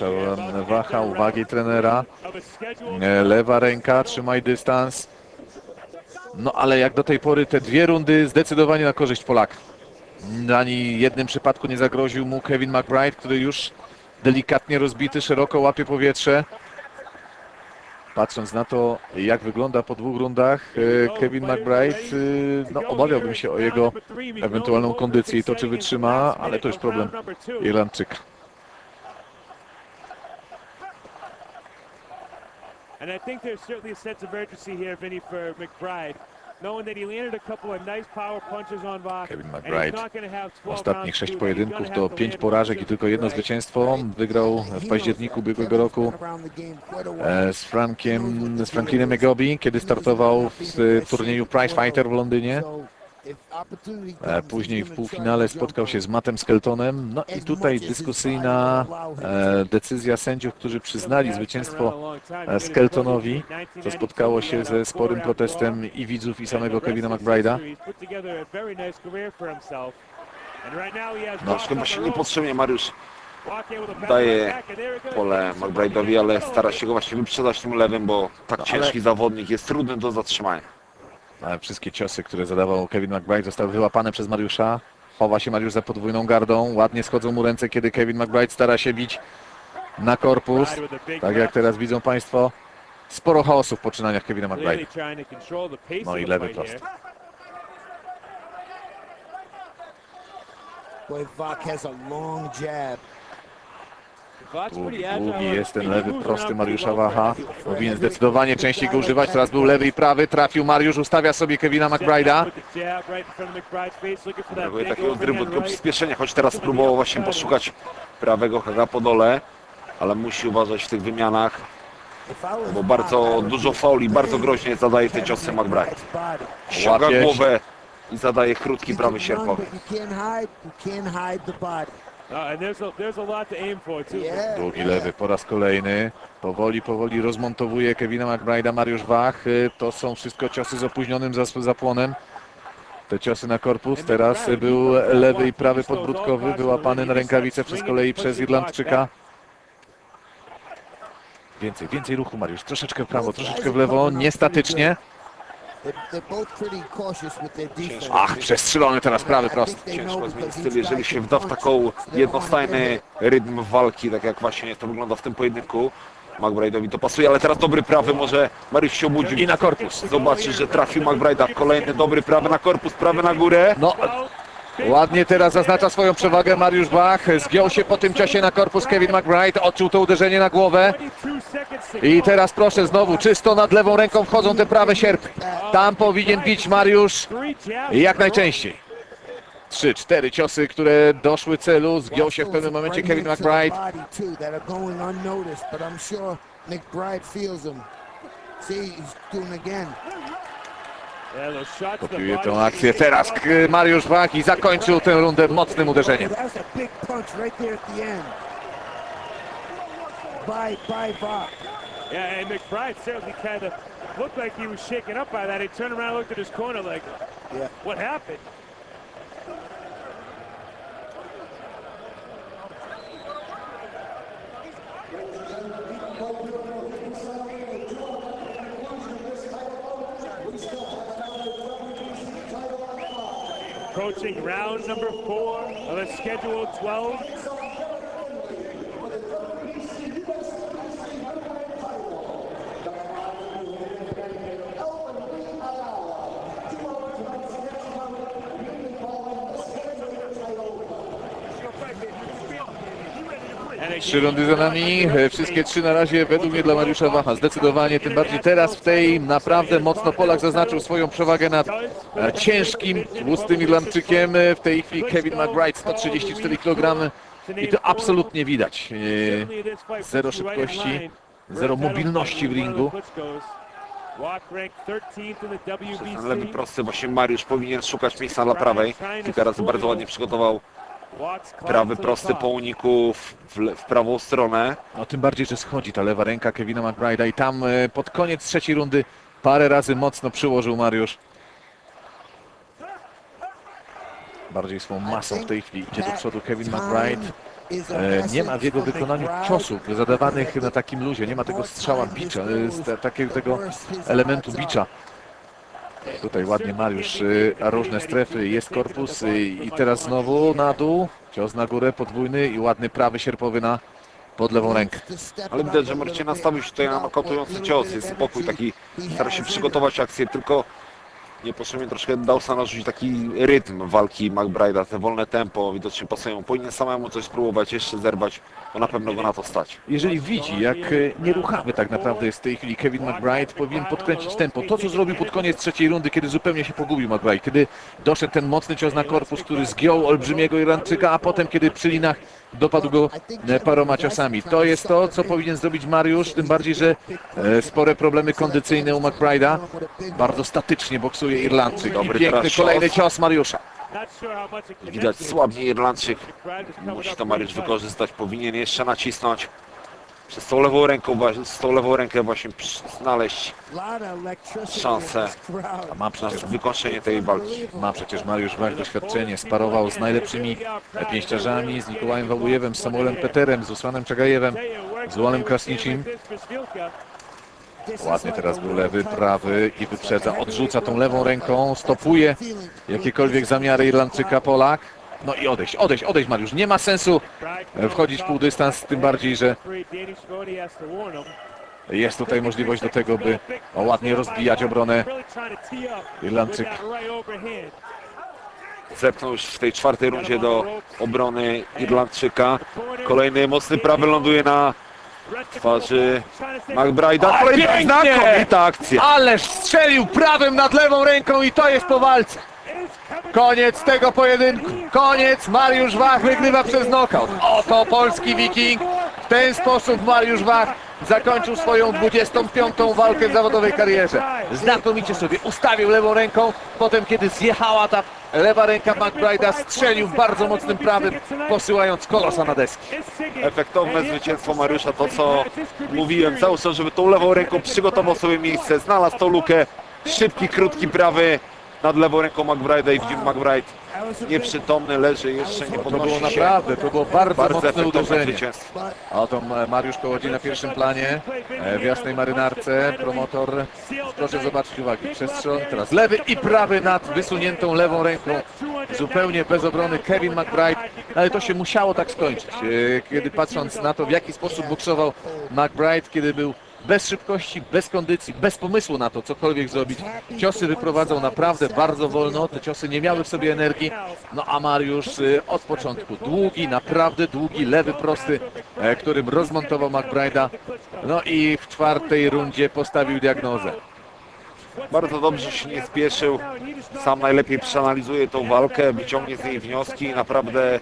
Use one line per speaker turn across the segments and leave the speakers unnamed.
Mariusza Wacha, uwagi trenera. E, Lewa ręka, trzymaj dystans. No ale jak do tej pory te dwie rundy zdecydowanie na korzyść Polaka. Ani jednym przypadku nie zagroził mu Kevin McBride, który już delikatnie rozbity, szeroko łapie powietrze. Patrząc na to, jak wygląda po dwóch rundach, e, Kevin McBride, e, no obawiałbym się o jego ewentualną kondycję i to, czy wytrzyma, ale to już problem Irlandczyka.
And I think there's certainly a sense of urgency here, Vinny, for McBride, knowing that he landed a couple of nice power punches on Vach.
Kevin McBride.
not gonna have 12
Ostatnich sześć pojedynków to pięć porażek i tylko jedno zwycięstwo. Wygrał w październiku ubiegłego roku e, z Frankiem, z Franklinem Megobi, kiedy startował w turnieju Prize Fighter w Londynie. E, Później w półfinale spotkał się z Mattem Skeltonem. No i tutaj dyskusyjna e, decyzja sędziów, którzy przyznali zwycięstwo e, Skeltonowi, co spotkało się ze sporym protestem i widzów, i samego Kevina McBride'a.
No, chyba się niepotrzebnie Mariusz daje pole McBride'owi, ale stara się go właśnie wyprzedać tym lewym, bo tak ciężki zawodnik jest trudny do zatrzymania.
Wszystkie ciosy, które zadawał Kevin McBride zostały wyłapane przez Mariusza. Chowa się Mariusz za podwójną gardą. Ładnie schodzą mu ręce, kiedy Kevin McBride stara się bić na korpus. Tak jak teraz widzą Państwo, sporo chaosu w poczynaniach Kevina McBride. No i lewy prost.
A long jab.
Długi, długi jest ten lewy prosty Mariusza Wacha. Powinien zdecydowanie częściej go używać. Teraz był lewy i prawy. Trafił Mariusz, ustawia sobie Kevina McBride'a.
Brakuje takiego dryblu, takiego przyspieszenia, choć teraz próbował właśnie poszukać prawego haga po dole, ale musi uważać w tych wymianach, bo bardzo dużo fauli, bardzo groźnie zadaje te ciosy McBride. Ściąga głowę i zadaje krótki prawy sierpowy.
Długi lewy po raz kolejny. Powoli, powoli rozmontowuje Kevina McBride'a Mariusz Wach. Y, To są wszystko ciosy z opóźnionym zapłonem. Te ciosy na korpus. Teraz był lewy i prawy podbródkowy, wyłapany na rękawicę przez kolei przez Irlandczyka. Więcej, więcej ruchu Mariusz. Troszeczkę w prawo, troszeczkę w lewo. Niestatycznie. Ach, przestrzelony teraz prawy prost.
Ciężko zmienić styl, jeżeli się wda w taką jednostajny rytm walki, tak jak właśnie to wygląda w tym pojedynku. McBride'owi to pasuje, ale teraz dobry prawy, może Mariusz się obudził.
I na korpus.
Zobaczy, że trafił McBride'a. Kolejny dobry prawy na korpus, prawy na górę.
No, ładnie teraz zaznacza swoją przewagę Mariusz Bach. Zgiął się po tym ciosie na korpus Kevin McBride. Odczuł to uderzenie na głowę. I teraz proszę znowu, czysto nad lewą ręką wchodzą te prawe sierpy. Tam powinien bić Mariusz jak najczęściej. Trzy, cztery ciosy, które doszły celu. Zgiął się w pewnym momencie Kevin McBride. Kopiuje tę akcję teraz Mariusz Bach i zakończył tę rundę mocnym uderzeniem.
Punch right there at the end. By, by Vach.
Yeah, and McBride certainly kind of looked like he was shaken up by that. He turned around, looked at his corner, like,
Yeah.
what happened? Approaching round number four of a scheduled 12.
Trzy rundy za nami, wszystkie trzy na razie według mnie dla Mariusza Wacha. Zdecydowanie, tym bardziej teraz w tej naprawdę mocno Polak zaznaczył swoją przewagę nad ciężkim, tłustym Irlandczykiem. W tej chwili Kevin McBride 134 kg i to absolutnie widać. E, Zero szybkości, zero mobilności w ringu.
Lewy prosty, właśnie Mariusz powinien szukać miejsca dla prawej. Kilka razy bardzo ładnie przygotował prawy prosty po uniku w, w, w prawą stronę.
No tym bardziej, że schodzi ta lewa ręka Kevina McBride'a i tam e, pod koniec trzeciej rundy parę razy mocno przyłożył Mariusz. Bardziej swą masą w tej chwili idzie do przodu Kevin McBride. E, Nie ma w jego wykonaniu ciosów zadawanych na takim luzie, nie ma tego strzała bicza, e, z takiego tego elementu bicza. Tutaj ładnie Mariusz, y, różne strefy, jest korpus y, i teraz znowu na dół, cios na górę podwójny i ładny prawy sierpowy na pod lewą rękę.
Ale widać, że Marcin nastawił się tutaj na nokautujący cios. Jest spokój, taki stara się przygotować akcję, tylko niepotrzebnie troszkę dał sam narzucić taki rytm walki McBride'a, te wolne tempo, widocznie pasują. Powinien samemu coś spróbować, jeszcze zerwać, bo na pewno go na to stać.
Jeżeli widzi, jak y, nieruchawy tak naprawdę jest w tej chwili Kevin McBride, powinien podkręcić tempo. To, co zrobił pod koniec trzeciej rundy, kiedy zupełnie się pogubił McBride, kiedy doszedł ten mocny cios na korpus, który zgiął olbrzymiego Irlandczyka, a potem, kiedy przy linach dopadł go e, paroma ciosami. To jest to, co powinien zrobić Mariusz, tym bardziej, że e, spore problemy kondycyjne u McBride'a. Bardzo statycznie boksuje Irlandczyk. I
Dobry
piękny
teraz
kolejny
cios
Mariusza.
Widać słabnie Irlandczyk, musi to Mariusz wykorzystać, powinien jeszcze nacisnąć. Przez tą lewą ręką, z tą lewą rękę właśnie znaleźć Szansę.
A ma przecież
na wykończenie tej walki.
Ma przecież Mariusz Wach doświadczenie, sparował z najlepszymi pięściarzami, z Nikołajem Wałujewem, z Samuelem Peterem, z Usłanem Czagajewem. z Wolem Krasniczym. Ładnie teraz był lewy, prawy i wyprzedza, odrzuca tą lewą ręką, stopuje jakiekolwiek zamiary Irlandczyka Polak. No i odejść, odejść, odejść Mariusz. Nie ma sensu wchodzić w pół dystans, tym bardziej, że jest tutaj możliwość do tego, by ładnie rozbijać obronę. Irlandczyk.
Zepchnął już w tej czwartej rundzie do obrony Irlandczyka. Kolejny mocny prawy ląduje na twarzy McBride'a. Kolejna
pięknie!
znakomita akcja.
Ależ strzelił prawym nad lewą ręką i to jest po walce. Koniec tego pojedynku. Koniec. Mariusz Wach wygrywa przez knockout. Oto polski wiking. W ten sposób Mariusz Wach zakończył swoją 25. walkę w zawodowej karierze. Znakomicie sobie ustawił lewą ręką. Potem, kiedy zjechała ta lewa ręka McBride'a, strzelił bardzo mocnym prawym, posyłając kolosa na deski.
Efektowne zwycięstwo Mariusza, to co mówiłem cały żeby tą lewą ręką przygotował sobie miejsce, znalazł tą lukę. Szybki, krótki prawy nad lewą ręką McBride'a i widzimy McBride nieprzytomny, leży, jeszcze nie
To było
podnosi się.
naprawdę, to było bardzo,
Bardzo
mocne
efektowne
uderzenie.
zwycięstwo.
A oto e, Mariusz Kołodziej na pierwszym planie, e, w jasnej marynarce, promotor. Proszę zobaczyć uwagi, przestrzał, teraz lewy i prawy nad wysuniętą lewą ręką, zupełnie bez obrony Kevin McBride, ale to się musiało tak skończyć, e, kiedy patrząc na to, w jaki sposób boksował McBride, kiedy był bez szybkości, bez kondycji, bez pomysłu na to, cokolwiek zrobić. Ciosy wyprowadzał naprawdę bardzo wolno, te ciosy nie miały w sobie energii, no a Mariusz e, od początku długi, naprawdę długi, lewy prosty, e, którym rozmontował McBride'a, no i w czwartej rundzie postawił diagnozę.
Bardzo dobrze się nie spieszył. Sam najlepiej przeanalizuje tą walkę, wyciągnie z niej wnioski. Naprawdę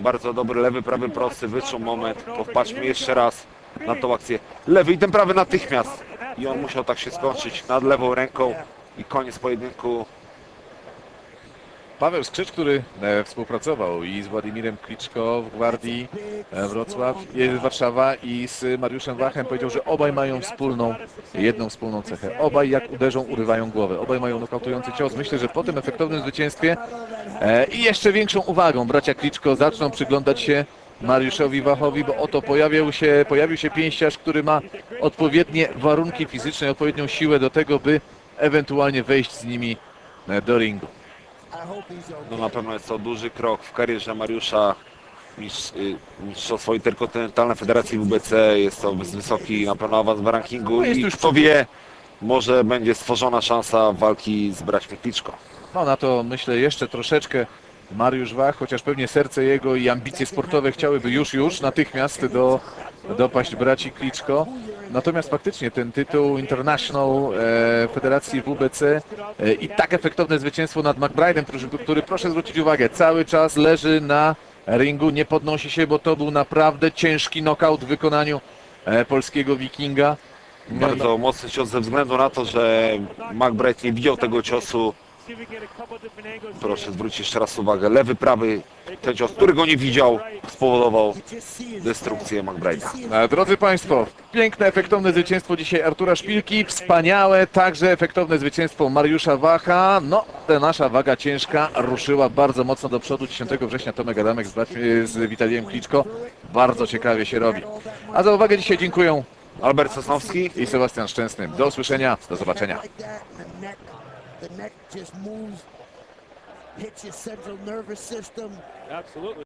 bardzo dobry lewy, prawy prosty, wyczuł moment. Popatrzmy jeszcze raz na tą akcję. Lewy i ten prawy natychmiast. I on musiał tak się skończyć nad lewą ręką. I koniec pojedynku.
Paweł Skrzycz, który e, współpracował i z Władimirem Kliczko w Gwardii e, Wrocław, e, Warszawa i z Mariuszem Wachem powiedział, że obaj mają wspólną, jedną wspólną cechę. Obaj jak uderzą, urywają głowę. Obaj mają nokautujący cios. Myślę, że po tym efektownym zwycięstwie e, i jeszcze większą uwagą bracia Kliczko zaczną przyglądać się Mariuszowi Wachowi, bo oto pojawił się, pojawił się pięściarz, który ma odpowiednie warunki fizyczne, odpowiednią siłę do tego, by ewentualnie wejść z nimi do ringu.
No na pewno jest to duży krok w karierze Mariusza. Mistrz, y, mistrzostwo Interkontynentalne Federacji WBC. Jest to wysoki na pewno awans w rankingu.
No
I
już
kto wie, może będzie stworzona szansa walki z braćmi Kliczko.
No na to myślę jeszcze troszeczkę Mariusz Wach, chociaż pewnie serce jego i ambicje sportowe chciałyby już, już natychmiast do, dopaść braci Kliczko. Natomiast faktycznie ten tytuł International e, Federacji WBC e, i tak efektowne zwycięstwo nad McBride'em, który, który proszę zwrócić uwagę, cały czas leży na ringu, nie podnosi się, bo to był naprawdę ciężki knockout w wykonaniu e, polskiego wikinga.
Bardzo mocny cios ze względu na to, że McBride nie widział tego ciosu Proszę zwrócić jeszcze raz uwagę. Lewy, prawy, ten cios, którego nie widział, spowodował destrukcję. McBride'a.
E, Drodzy Państwo, piękne, efektowne zwycięstwo dzisiaj Artura Szpilki, wspaniałe, także efektowne zwycięstwo Mariusza Wacha. No, ta nasza waga ciężka ruszyła bardzo mocno do przodu. 10 września Tomek Adamek z, z Witalijem Kliczko. Bardzo ciekawie się robi. A za uwagę dzisiaj dziękuję
Albert Sosnowski.
i Sebastian Szczęsny. Do usłyszenia, do zobaczenia.
The neck just moves, hits your central nervous system.
Absolutely.